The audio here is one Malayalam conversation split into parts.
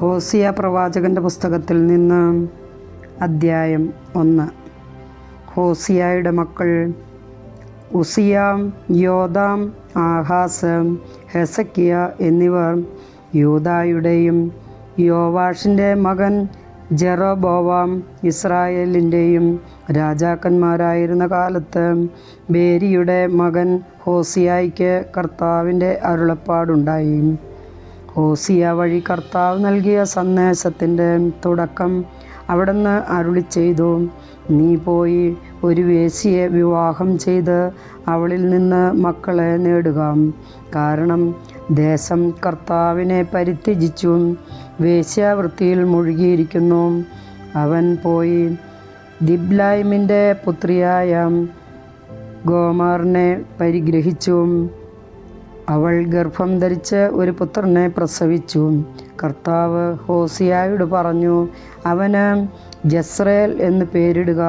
ഹോസിയ പ്രവാചകന്റെ പുസ്തകത്തിൽ നിന്ന് അദ്ധ്യായം ഒന്ന്. ഹോസിയായുടെ മക്കൾ ഉസിയാം യോദാം ആഹാസ് ഹെസക്കിയ എന്നിവർ യൂതായുടെയും യോവാഷിന്റെ മകൻ ജെറോബോവാം ഇസ്രായേലിന്റെയും രാജാക്കന്മാരായിരുന്ന കാലത്ത് ബേരിയുടെ മകൻ ഹോസിയായിക്ക് കർത്താവിന്റെ അരുളപ്പാടുണ്ടായി. ഹോസിയ വഴി കർത്താവ് നൽകിയ സന്ദേശത്തിന്റെ തുടക്കം അവിടുന്ന് അരുളി ചെയ്തു. നീ പോയി ഒരു വേശിയെ വിവാഹം ചെയ്ത് അവളിൽ നിന്ന് മക്കളെ നേടുക. കാരണം ദേശം കർത്താവിനെ പരിത്യജിച്ചു. വേശ്യാവൃത്തിയിൽ മുഴുകിയിരിക്കുന്നു. അവൻ പോയി ദിബ്ലൈമിന്റെ പുത്രിയായ ഗോമാറിനെ പരിഗ്രഹിച്ചു. അവൾ ഗർഭം ധരിച്ച് ഒരു പുത്രനെ പ്രസവിച്ചു. കർത്താവ് ഹോസിയായോട് പറഞ്ഞു അവന് ജസ്രേൽ എന്ന് പേരിടുക.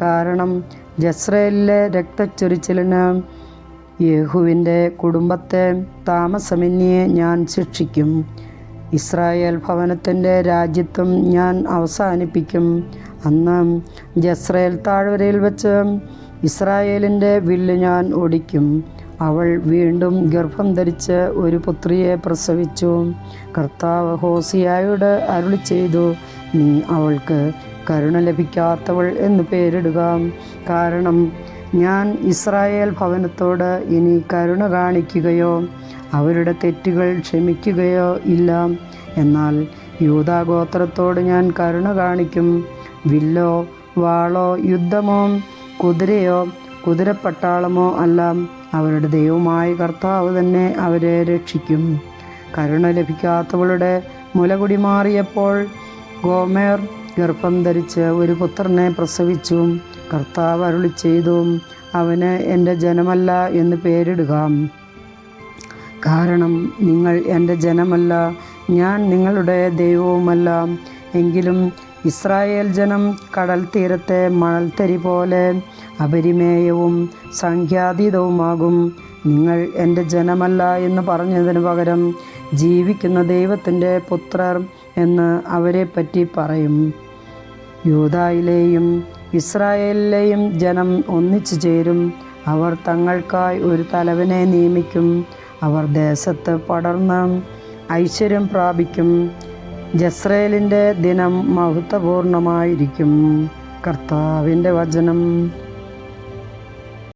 കാരണം ജസ്രേലിലെ രക്തച്ചൊരിച്ചിലിന് യേഹുവിന്റെ കുടുംബത്തെ താമസമന്യെ ഞാൻ ശിക്ഷിക്കും. ഇസ്രായേൽ ഭവനത്തിന്റെ രാജ്യത്വം ഞാൻ അവസാനിപ്പിക്കും. അന്ന് ജസ്രേൽ താഴ്വരയിൽ വെച്ച് ഇസ്രായേലിന്റെ വില്ല് ഞാൻ ഒടിക്കും അവൾ വീണ്ടും ഗർഭം ധരിച്ച് ഒരു പുത്രിയെ പ്രസവിച്ചു. കർത്താവ് ഹോസിയായോട് അരുളി ചെയ്തു നീ അവൾക്ക് കരുണ ലഭിക്കാത്തവൾ എന്ന് പേരിടുക. കാരണം ഞാൻ ഇസ്രായേൽ ഭവനത്തോട് ഇനി കരുണ കാണിക്കുകയോ അവരുടെ തെറ്റുകൾ ക്ഷമിക്കുകയോ ഇല്ല. എന്നാൽ യൂതാഗോത്രത്തോട് ഞാൻ കരുണ കാണിക്കും. വില്ലോ വാളോ യുദ്ധമോ കുതിരയോ കുതിരപ്പട്ടാളമോ അല്ല അവരുടെ ദൈവമായ കർത്താവ് തന്നെ അവരെ രക്ഷിക്കും. കരുണ ലഭിക്കാത്തവളുടെ മുലകുടി മാറിയപ്പോൾ ഗോമേർ ഗർഭം ധരിച്ച് ഒരു പുത്രനെ പ്രസവിച്ചു. കർത്താവ് അരുളി ചെയ്തു അവന് എന്റെ ജനമല്ല എന്ന് പേരിടുക. കാരണം നിങ്ങൾ എന്റെ ജനമല്ല ഞാൻ നിങ്ങളുടെ ദൈവവുമല്ല. എങ്കിലും ഇസ്രായേൽ ജനം കടൽ തീരത്തെ മണൽത്തരി പോലെ അപരിമേയവും സംഖ്യാതീതവുമാകും. നിങ്ങൾ എന്റെ ജനമല്ല എന്ന് പറഞ്ഞതിന് പകരം ജീവിക്കുന്ന ദൈവത്തിന്റെ പുത്രർ എന്ന് അവരെപ്പറ്റി പറയും. യൂതായിലെയും ഇസ്രായേലിലെയും ജനം ഒന്നിച്ചു ചേരും. അവർ തങ്ങൾക്കായി ഒരു തലവനെ നിയമിക്കും. അവർ ദേശത്ത് പടർന്ന് ഐശ്വര്യം പ്രാപിക്കും. ജസ്രേലിന്റെ ദിനം മഹത്വപൂർണമായിരിക്കും. കർത്താവിന്റെ വചനം.